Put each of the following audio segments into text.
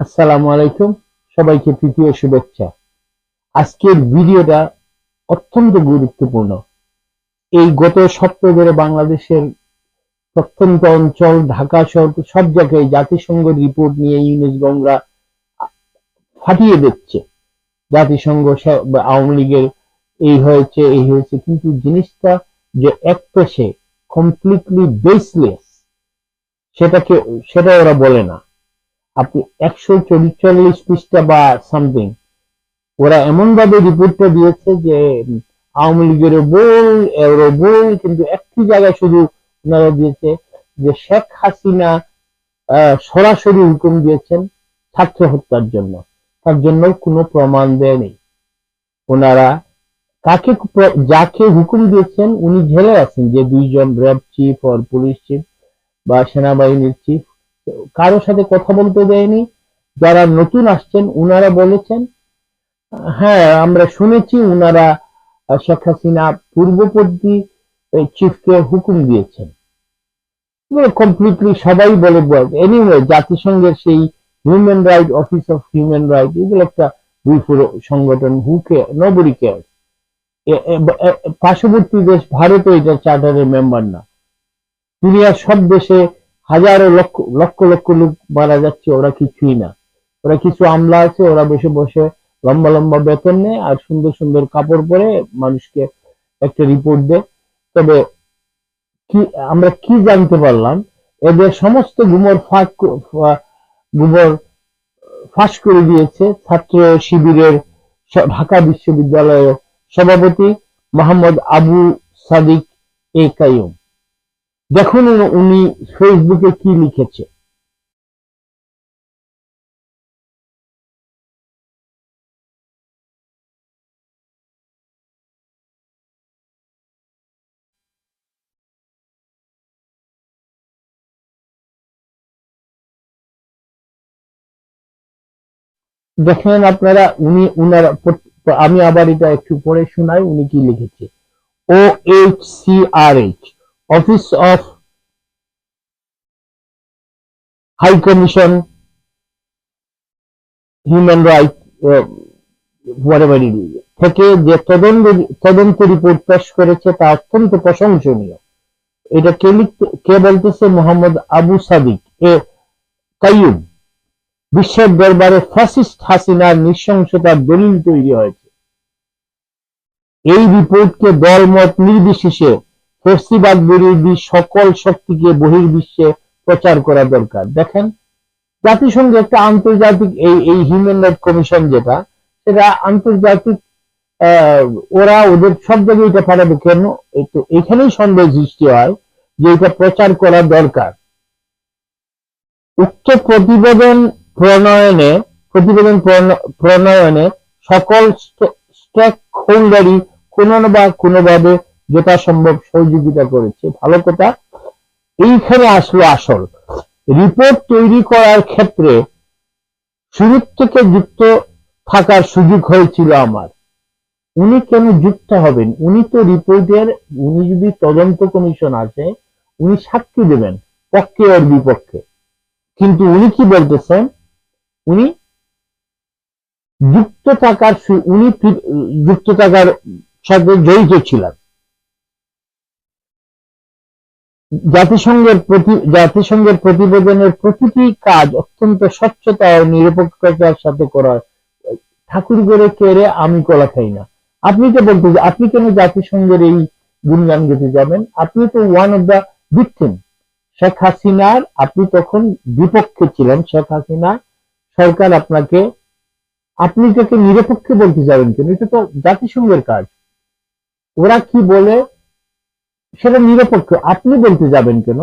আসসালামু আলাইকুম। সবাইকে তৃতীয় শুভেচ্ছা। আজকের ভিডিওটা অত্যন্ত গুরুত্বপূর্ণ। এই গত সপ্তাহ ধরে বাংলাদেশের প্রত্যন্ত অঞ্চল, ঢাকা শহর, সব জায়গায় জাতিসংঘ রিপোর্ট নিয়ে ইউনিস গঙ্গা ফাটিয়ে দিচ্ছে। জাতিসংঘ আওয়ামী লীগের এই হয়েছে এই হয়েছে। কিন্তু জিনিসটা যে এক পেশে কমপ্লিটলি বেসলেস সেটাকে, সেটা ওরা বলে না। আপনি একশো চল্লিশ পৃষ্ঠা বা সামথিং ওরা এমন ভাবে রিপোর্টটা দিয়েছে যে আওয়ামী লীগের বল এরও বল, কিন্তু একটি জায়গায় শুধু ওনারা দিয়েছে যে শেখ হাসিনা সরাসরি হুকুম দিয়েছেন ছাত্র হত্যার জন্য। তার জন্য কোনো প্রমাণ দেয়নি ওনারা কাকে যাকে হুকুম দিয়েছেন, উনি জেলে আছেন যে দুইজন র্যাব চিফ আর পুলিশ চিফ বা সেনাবাহিনীর চিফ কারও সাথে কথা বলতে দেয়নি। যারা নতুন আসছেন, উনারা বলেছেন হ্যাঁ আমরা শুনেছি উনারা শেখ হাসিনা পূর্ববর্তী চিফকে হুকুম দিয়েছেন। কমপ্লিটলি সবাই বলে এনিওয়ে জাতিসংঘের সেই human right office of human right এগুলো একটা দুইপুরো সংগঠন হুকে নবরি কেয়ার পার্শ্ববর্তী দেশ, ভারতও এটা চার্টারের মেম্বার না। দুনিয়ার সব দেশে হাজারো লক্ষ লক্ষ লক্ষ লোক মারা যাচ্ছে, ওরা কিছুই না। ওরা কিছু আমলা আছে, ওরা বসে বসে লম্বা লম্বা বেতন নেয় আর সুন্দর সুন্দর কাপড় পরে মানুষকে একটা রিপোর্ট দেয়। তবে কি, আমরা কি জানতে পারলাম? এদের সমস্ত গুমর ফাঁক গুমর ফাঁস করে দিয়েছে ছাত্র শিবিরের ঢাকা বিশ্ববিদ্যালয়ের সভাপতি মোহাম্মদ আবু সাদিক এ কাইম দেখুন উনি- ফেসবুকে কি লিখেছে। দেখেন আপনারা, উনি উনারা আমি আবার এটা একটু পড়ে শোনাই, উনি কি লিখেছে? O H C R H office of high commission, human right থেকে যে তদন্ত তদন্ত রিপোর্ট পেশ করেছে তা অত্যন্ত প্রশংসনীয়। এটা কে কে বলতেছে? মোহাম্মদ আবু সাদিক। এ কাইয়ুম, বিশ্বের দরবারে ফ্যাসিস্ট হাসিনার নৃশংসতার দলিল তৈরি হয়েছে। এই রিপোর্টকে দলমত নির্বিশেষে ফেস্টিবাদ বিরোধী সকল শক্তিকে বহির্বিশ্বে প্রচার করা দরকার। দেখেন, জাতিসংঘ একটা আন্তর্জাতিক এই এই হিউম্যান রাইট কমিশন যেটা, সেটা আন্তর্জাতিক ওরা ওদের সব জায়গায় এটা পাঠাবে কেন এখানেই সন্দেহ সৃষ্টি হয় যে এটা প্রচার করা দরকার। উক্ত প্রতিবেদন প্রণয়নে, প্রতিবেদন প্রণ- প্রণয়নে সকল স্টেক হোল্ডারই কোনো বা কোনোভাবে যথাসম্ভব সহযোগিতা করেছে, ভালো কথা। এইখানে আসলো আসল। রিপোর্ট তৈরি করার ক্ষেত্রে শুরু থেকে যুক্ত থাকার সুযোগ হয়েছিল আমার। উনি কেন যুক্ত হবেন? উনি তো রিপোর্টের উনি যদি তদন্ত কমিশন আছে উনি সাক্ষী দেবেন, পক্ষে ওর বিপক্ষে। কিন্তু উনি কি বলতেছেন? উনি যুক্ত থাকার উনি যুক্ত থাকার সাথে জড়িত ছিলেন। জাতিসংঘের প্রতি, জাতিসংঘের প্রতিবেদনের প্রতিটি কাজ অত্যন্ত স্বচ্ছতা ও নিরপেক্ষতার সাথে করা ঠাকুর করে কেড়ে আমি কলা খাই না। আপনি তো বলতে আপনি কেন জাতিসংঘের এই গুণগান গেতে যাবেন? আপনি তো one of the victim Sheikh হাসিনার, আপনি তখন বিপক্ষে ছিলেন, শেখ হাসিনা। সরকার আপনাকে, আপনি তাকে নিরপেক্ষে বলতে যাবেন কেন? এটা তো জাতিসংঘের কাজ। ওরা কি বলে? সেটা নিরপেক্ষ। আপনি বলতে যাবেন কেন?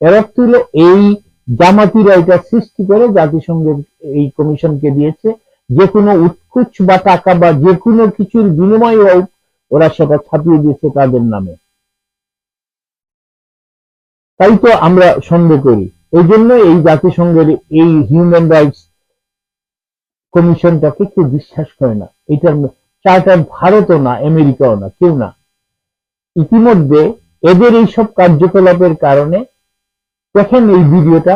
এর অর্থ হলো এই জামাতিরা এটা সৃষ্টি করে জাতিসংঘের এই কমিশনকে দিয়েছে। যে কোনো উৎকুচ বা টাকা বা যে কোনো কিছুর বিনিময়ে হোক, ওরা সেটা ছাপিয়ে দিয়েছে তাদের নামে। তাই তো আমরা সন্দেহ করি। এই জন্য এই জাতিসংঘের এই হিউম্যান রাইটস কমিশনটাকে কেউ বিশ্বাস করে না। এটার চার্টার ভারতও না, আমেরিকাও না, কেউ না। ইতিমধ্যে এদের এইসব কার্যকলাপের কারণে দেখেন এই ভিডিওটা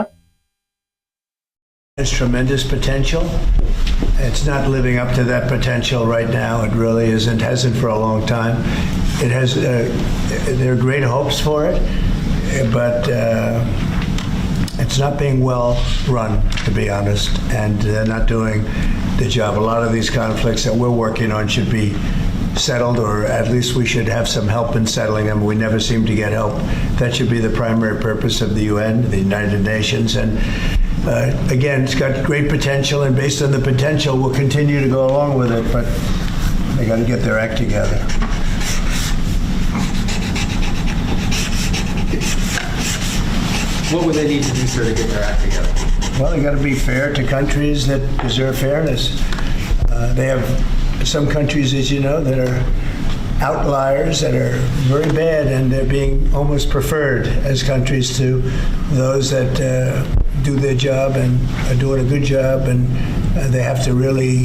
has tremendous potential. It's not living up to that potential right now. It really isn't. Hasn't for a long time. It has. Uh, there are great hopes for it, but uh, it's not being well run, to be honest. And they're not doing the job. A lot of these conflicts that we're working on should be settled, or at least we should have some help in settling them. We never seem to get help. That should be the primary purpose of the UN, the United Nations, and uh, again, it's got great potential, and based on the potential, we'll continue to go along with it. But they got to get their act together. What would they need to do, sir, to get their act together? Well, they got to be fair to countries that deserve fairness. Uh, they have some countries, as you know, that are outliers that are very bad, and they're being almost preferred as countries to those that uh, do their job and are doing a good job. And uh, they have to really,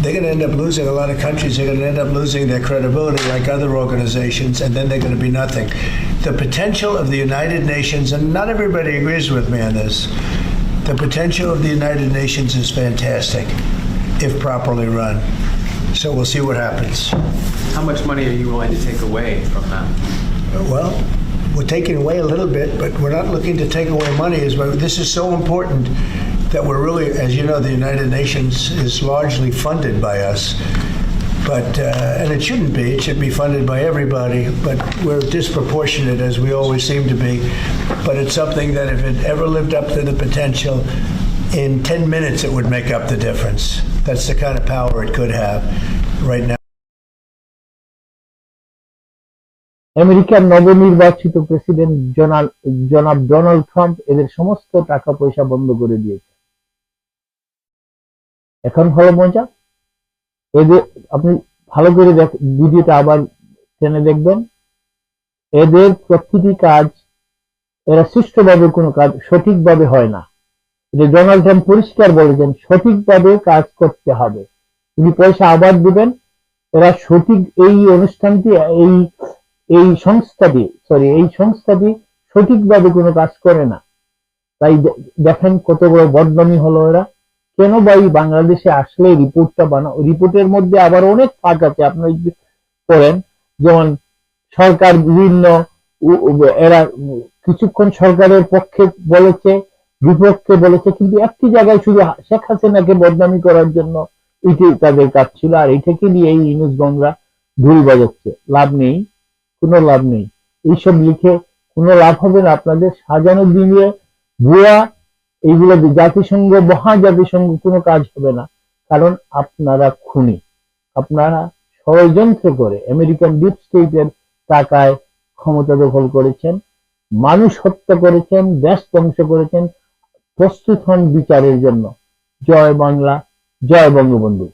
they're going to end up losing a lot of countries. They're going to end up losing their credibility like other organizations, and then they're going to be nothing. The potential of the United Nations, and not everybody agrees with me on this, the potential of the United Nations is fantastic if properly run. So we'll see what happens. How much money are you willing to take away from them? Well, we're taking away a little bit, but we're not looking to take away money. Is but this is so important that we're really, as you know, the United Nations is largely funded by us. But uh, and it shouldn't be. It should be funded by everybody. But we're disproportionate, as we always seem to be. But it's something that if it ever lived up to the potential, in 10 minutes, it would make up the difference. That's the kind of power it could have right now. আমেরিকার নবনির্বাচিত president জনাব Donald Trump এদের সমস্ত টাকা পয়সা বন্ধ করে দিয়েছে এখন হলো মজা এদের আপনি ভালো করে দেখ ভিডিওটা আবার টেনে দেখবেন এদের প্রতিটি কাজ, এরা সুষ্ঠুভাবে কোনো কাজ সঠিকভাবে হয় না এটা ডোনাল্ড ট্রাম্প পরিষ্কার বলেছেন, সঠিকভাবে কাজ করতে হবে। তিনি পয়সা আবার দিবেন, এরা সঠিক এই অনুষ্ঠানটি, এই এই সংস্থাটি সরি এই সংস্থাটি সঠিকভাবে কোনো কাজ করে না। তাই দেখেন কত বড় বদনামি হলো এরা। কেন বা এই বাংলাদেশে আসলে রিপোর্টটা বানা, রিপোর্টের মধ্যে আবার অনেক ফাঁক আছে। আপনারা করেন যেমন সরকার বিভিন্ন এরা কিছুক্ষণ সরকারের পক্ষে বলেছে বিপক্ষে বলেছে, কিন্তু একটি জায়গায় শুধু শেখ হাসিনাকে বদনামি করার জন্য এটি তাদের কাজ ছিল, আর এটাকে নিয়ে এই ইনুসগঞ্জরা ধুল বাজাচ্ছে? লাভ নেই, কোনো লাভ নেই। এইসব লিখে কোনো লাভ হবে না। আপনাদের সাজানো দিয়ে ভুয়া, এইগুলো জাতিসংঘ মহা জাতিসংঘ কোনো কাজ হবে না। কারণ আপনারা খুনি। আপনারা ষড়যন্ত্র করে আমেরিকান ডিপ স্টেটের টাকায় ক্ষমতা দখল করেছেন, মানুষ হত্যা করেছেন, দেশ ধ্বংস করেছেন প্রস্তুত হন বিচারের জন্য। জয় বাংলা জয় বঙ্গবন্ধু।